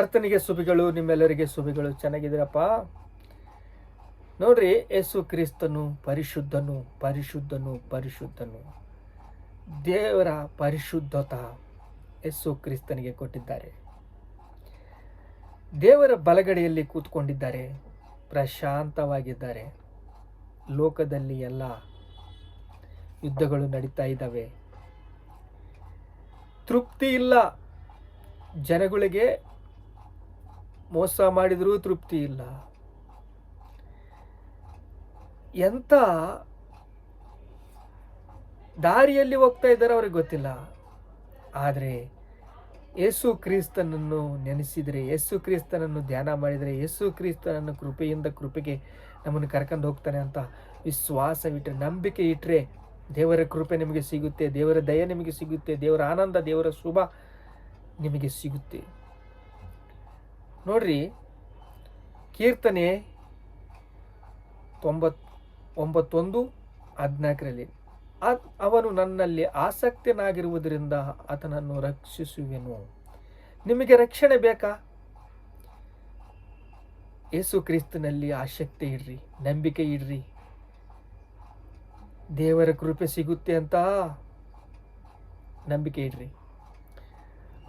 ಕರ್ತನಿಗೆ ಸುಬಿಗಳು ನಿಮ್ಮೆಲ್ಲರಿಗೆ ಸುಬಿಗಳು ಚೆನ್ನಾಗಿದ್ದೀರಪ್ಪ? ನೋಡ್ರಿ, ಯೇಸು ಕ್ರಿಸ್ತನು ಪರಿಶುದ್ಧನು ಪರಿಶುದ್ಧನು ಪರಿಶುದ್ಧನು. ದೇವರ ಪರಿಶುದ್ಧತ ಯೇಸು ಕ್ರಿಸ್ತನಿಗೆ ಕೊಟ್ಟಿದ್ದಾರೆ. ದೇವರ ಬಲಗಡೆಯಲ್ಲಿ ಕೂತ್ಕೊಂಡಿದ್ದಾರೆ, ಪ್ರಶಾಂತವಾಗಿದ್ದಾರೆ. ಲೋಕದಲ್ಲಿ ಎಲ್ಲ ಯುದ್ಧಗಳು ನಡೀತಾ ಇದ್ದಾವೆ. ತೃಪ್ತಿ ಇಲ್ಲ. ಜನಗಳಿಗೆ ಮೋಸ ಮಾಡಿದರೂ ತೃಪ್ತಿ ಇಲ್ಲ. ಎಂಥ ದಾರಿಯಲ್ಲಿ ಹೋಗ್ತಾ ಇದ್ದಾರೆ ಅವ್ರಿಗೆ ಗೊತ್ತಿಲ್ಲ. ಆದರೆ ಯೇಸು ಕ್ರಿಸ್ತನನ್ನು ನೆನೆಸಿದರೆ, ಯೇಸು ಕ್ರಿಸ್ತನನ್ನು ಧ್ಯಾನ ಮಾಡಿದರೆ, ಯೇಸು ಕ್ರಿಸ್ತನನ್ನು ಕೃಪೆಯಿಂದ ಕೃಪೆಗೆ ನಮ್ಮನ್ನು ಕರ್ಕೊಂಡು ಹೋಗ್ತಾನೆ ಅಂತ ವಿಶ್ವಾಸವಿಟ್ಟರೆ ನಂಬಿಕೆ ಇಟ್ಟರೆ ದೇವರ ಕೃಪೆ ನಿಮಗೆ ಸಿಗುತ್ತೆ, ದೇವರ ದಯ ನಿಮಗೆ ಸಿಗುತ್ತೆ, ದೇವರ ಆನಂದ, ದೇವರ ಶುಭ ನಿಮಗೆ ಸಿಗುತ್ತೆ. ನೋಡ್ರಿ, ಕೀರ್ತನೆ ತೊಂಬತ್, ಒಂಬತ್ತೊಂದು, ಹದಿನಾಲ್ಕರಲ್ಲಿ ಅವನು ನನ್ನಲ್ಲಿ ಆಸಕ್ತನಾಗಿರುವುದರಿಂದ ಆತನನ್ನು ರಕ್ಷಿಸುವೆನು. ನಿಮಗೆ ರಕ್ಷಣೆ ಬೇಕಾ? ಯೇಸು ಕ್ರಿಸ್ತನಲ್ಲಿ ಆಸಕ್ತಿ ಇಡ್ರಿ, ನಂಬಿಕೆ ಇಡ್ರಿ. ದೇವರ ಕೃಪೆ ಸಿಗುತ್ತೆ ಅಂತ ನಂಬಿಕೆ ಇಡ್ರಿ.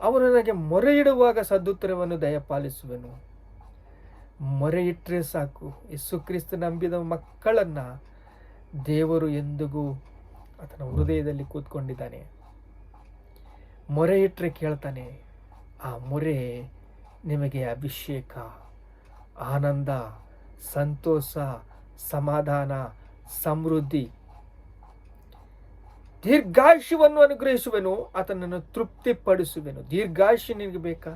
ಅವನು ನನಗೆ ಮೊರೆ ಇಡುವಾಗ ಸದುತ್ತರವನ್ನು ದಯಪಾಲಿಸುವೆನು. ಮೊರೆ ಇಟ್ಟರೆ ಸಾಕು. ಯೇಸು ಕ್ರಿಸ್ತ ನಂಬಿದ ಮಕ್ಕಳನ್ನು ದೇವರು ಎಂದಿಗೂ ಆತನ ಹೃದಯದಲ್ಲಿ ಕೂತ್ಕೊಂಡಿದ್ದಾನೆ. ಮೊರೆ ಇಟ್ಟರೆ ಕೇಳ್ತಾನೆ, ಆ ಮೊರೆ ನಿಮಗೆ ಅಭಿಷೇಕ, ಆನಂದ, ಸಂತೋಷ, ಸಮಾಧಾನ, ಸಮೃದ್ಧಿ ದೀರ್ಘಾಯುಷ್ಯವನ್ನು ಅನುಗ್ರಹಿಸುವೆನು, ಆತನನ್ನು ತೃಪ್ತಿಪಡಿಸುವೆನು. ದೀರ್ಘಾಯುಷ್ಯ ನಿನಗೆ ಬೇಕಾ?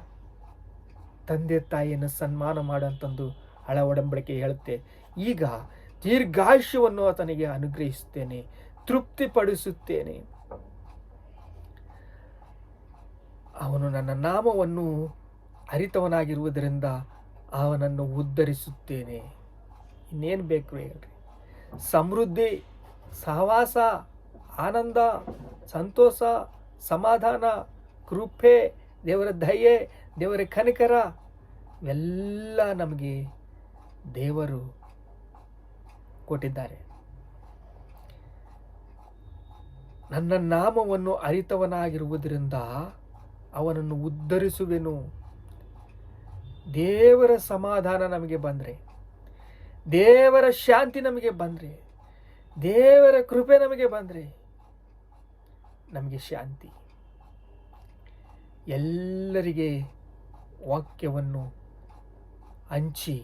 ತಂದೆ ತಾಯಿಯನ್ನು ಸನ್ಮಾನ ಮಾಡಂತಂದು ಹಳ ಒಡಂಬಡಿಕೆ ಹೇಳುತ್ತೆ. ಈಗ ದೀರ್ಘಾಯುಷ್ಯವನ್ನು ಆತನಿಗೆ ಅನುಗ್ರಹಿಸುತ್ತೇನೆ, ತೃಪ್ತಿಪಡಿಸುತ್ತೇನೆ. ಅವನು ನನ್ನ ನಾಮವನ್ನು ಅರಿತವನಾಗಿರುವುದರಿಂದ ಅವನನ್ನು ಉದ್ಧರಿಸುತ್ತೇನೆ. ಇನ್ನೇನು ಬೇಕು ಹೇಳ್ರಿ? ಸಮೃದ್ಧಿ, ಸಹವಾಸ ಆನಂದ, ಸಂತೋಷ, ಸಮಾಧಾನ, ಕೃಪೆ, ದೇವರ ದಯೆ, ದೇವರ ಕನಿಕರ, ಇವೆಲ್ಲ ನಮಗೆ ದೇವರು ಕೊಟ್ಟಿದ್ದಾರೆ. ನನ್ನ ನಾಮವನ್ನು ಅರಿತವನಾಗಿರುವುದರಿಂದ ಅವನನ್ನು ಉದ್ಧರಿಸುವೆನು. ದೇವರ ಸಮಾಧಾನ ನಮಗೆ ಬಂದರೆ, ದೇವರ ಶಾಂತಿ ನಮಗೆ ಬಂದರೆ, ದೇವರ ಕೃಪೆ ನಮಗೆ ಬಂದರೆ ನಮಗೆ ಶಾಂತಿ. ಎಲ್ಲರಿಗೆ ವಾಕ್ಯವನ್ನು ಹಂಚಿ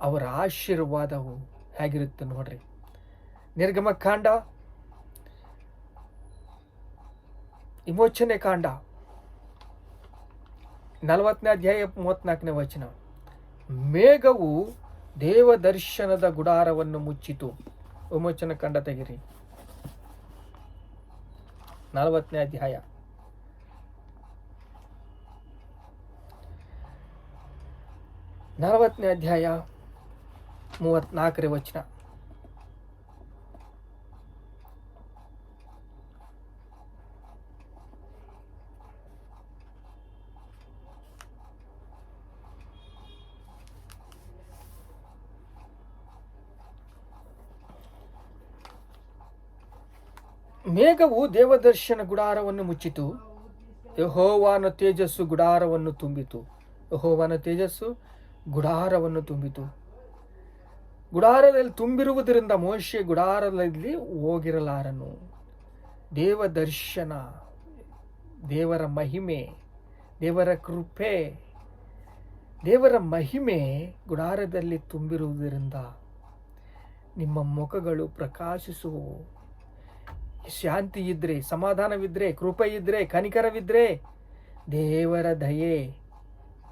ಅವರ ಆಶೀರ್ವಾದವು ಹೇಗಿರುತ್ತೆ ನೋಡ್ರಿ. ನಿರ್ಗಮ ಕಾಂಡ, ವಿಮೋಚನೆ ಕಾಂಡ, ನಲವತ್ತನೇ ಅಧ್ಯಾಯ ಮೂವತ್ನಾಲ್ಕನೇ ವಚನ. ಮೇಘವು ದೇವ ದರ್ಶನದ ಗುಡಾರವನ್ನು ಮುಚ್ಚಿತು. ವಿಮೋಚನೆ ಕಾಂಡ ತೆಗಿರಿ. ನಲವತ್ತನೇ ಅಧ್ಯಾಯ ನಲವತ್ತನೇ ಅಧ್ಯಾಯ ಮೂವತ್ನಾಲ್ಕನೇ ವಚನ ಮೇಘವು ದೇವದರ್ಶನ ಗುಡಾರವನ್ನು ಮುಚ್ಚಿತು. ಯಹೋವಾನ ತೇಜಸ್ಸು ಗುಡಾರವನ್ನು ತುಂಬಿತು. ಯಹೋವಾನ ತೇಜಸ್ಸು ಗುಡಾರವನ್ನು ತುಂಬಿತು. ಗುಡಾರದಲ್ಲಿ ತುಂಬಿರುವುದರಿಂದ ಮೋಶೆ ಗುಡಾರದಲ್ಲಿ ಹೋಗಿರಲಾರನು. ದೇವದರ್ಶನ, ದೇವರ ಮಹಿಮೆ, ದೇವರ ಕೃಪೆ, ದೇವರ ಮಹಿಮೆ ಗುಡಾರದಲ್ಲಿ ತುಂಬಿರುವುದರಿಂದ ನಿಮ್ಮ ಮುಖಗಳು ಪ್ರಕಾಶಿಸುವವು. ಶಾಂತಿ ಇದ್ರೆ ಸಮಾಧಾನವಿದ್ರೆ ಕೃಪೆ ಇದ್ರೆ ಕನಿಕರವಿದ್ರೆ ದೇವರ ದಯೆ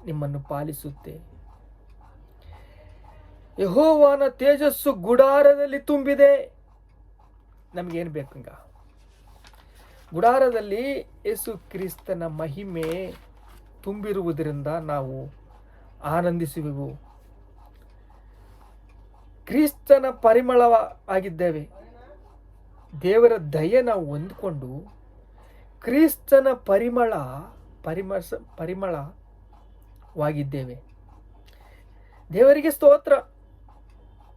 ನಿಮ್ಮನ್ನು ಪಾಲಿಸುತ್ತೆ. ಯಹೋವಾನ ತೇಜಸ್ಸು ಗುಡಾರದಲ್ಲಿ ತುಂಬಿದೆ. ನಮಗೇನು ಬೇಕು ಈಗ ಗುಡಾರದಲ್ಲಿ ಯೇಸು ಕ್ರಿಸ್ತನ ಮಹಿಮೆ ತುಂಬಿರುವುದರಿಂದ ನಾವು ಆನಂದಿಸುವೆವು. ಕ್ರಿಸ್ತನ ಪರಿಮಳವ ಆಗಿದ್ದೇವೆ ದೇವರ ದಯೆ ನಾವು ಹೊಂದ್ಕೊಂಡು ಕ್ರಿಸ್ತನ ಪರಿಮಳ, ಪರಿಮಸ, ಪರಿಮಳವಾಗಿದ್ದೇವೆ. ದೇವರಿಗೆ ಸ್ತೋತ್ರ.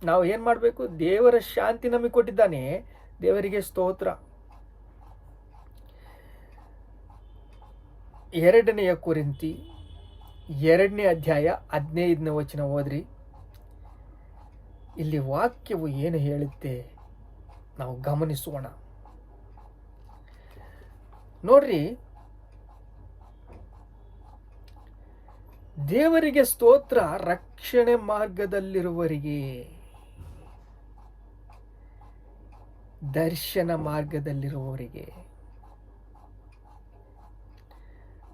ನಾವು ಏನು ಮಾಡಬೇಕು? ದೇವರ ಶಾಂತಿ ನಮಗೆ ಕೊಟ್ಟಿದ್ದಾನೆ. ದೇವರಿಗೆ ಸ್ತೋತ್ರ. ಎರಡನೆಯ ಕುರಿಂತಿ, ಎರಡನೇ ಅಧ್ಯಾಯ ಹದಿನೈದನೇ ವಚನ ಓದ್ರಿ. ಇಲ್ಲಿ ವಾಕ್ಯವು ಏನು ಹೇಳುತ್ತೆ? ನಾವು ಗಮನಿಸೋಣ. ನೋಡ್ರಿ ದೇವರಿಗೆ ಸ್ತೋತ್ರ ರಕ್ಷಣೆ ಮಾರ್ಗದಲ್ಲಿರುವವರಿಗೆ ದರ್ಶನ ಮಾರ್ಗದಲ್ಲಿರುವವರಿಗೆ.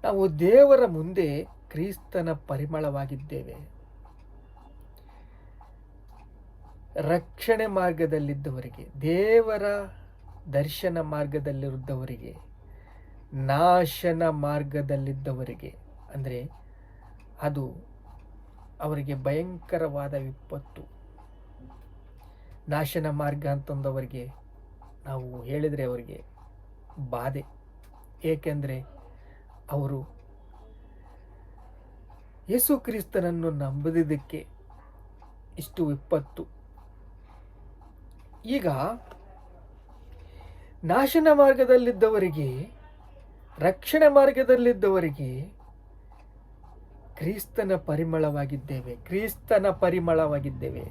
ನಾವು ದೇವರ ಮುಂದೆ ಕ್ರಿಸ್ತನ ಪರಿಮಳವಾಗಿದ್ದೇವೆ. ರಕ್ಷಣೆ ಮಾರ್ಗದಲ್ಲಿದ್ದವರಿಗೆ, ದೇವರ ದರ್ಶನ ಮಾರ್ಗದಲ್ಲಿರುದ್ದವರಿಗೆ ನಾಶನ ಮಾರ್ಗದಲ್ಲಿದ್ದವರಿಗೆ, ಅಂದರೆ ಅದು ಅವರಿಗೆ ಭಯಂಕರವಾದ ವಿಪತ್ತು. ನಾಶನ ಮಾರ್ಗ ಅಂತಂದವರಿಗೆ ನಾವು ಹೇಳಿದರೆ ಅವರಿಗೆ ಬಾಧೆ. ಏಕೆಂದರೆ ಅವರು ಯೇಸು ಕ್ರಿಸ್ತನನ್ನು ನಂಬದಿದ್ದಕ್ಕೆ ಇಷ್ಟು ವಿಪತ್ತು ಈಗ ನಾಶನ ಮಾರ್ಗದಲ್ಲಿದ್ದವರಿಗೆ ರಕ್ಷಣೆ ಮಾರ್ಗದಲ್ಲಿದ್ದವರಿಗೆ ಕ್ರಿಸ್ತನ ಪರಿಮಳವಾಗಿದ್ದೇವೆ ಕ್ರಿಸ್ತನ ಪರಿಮಳವಾಗಿದ್ದೇವೆ.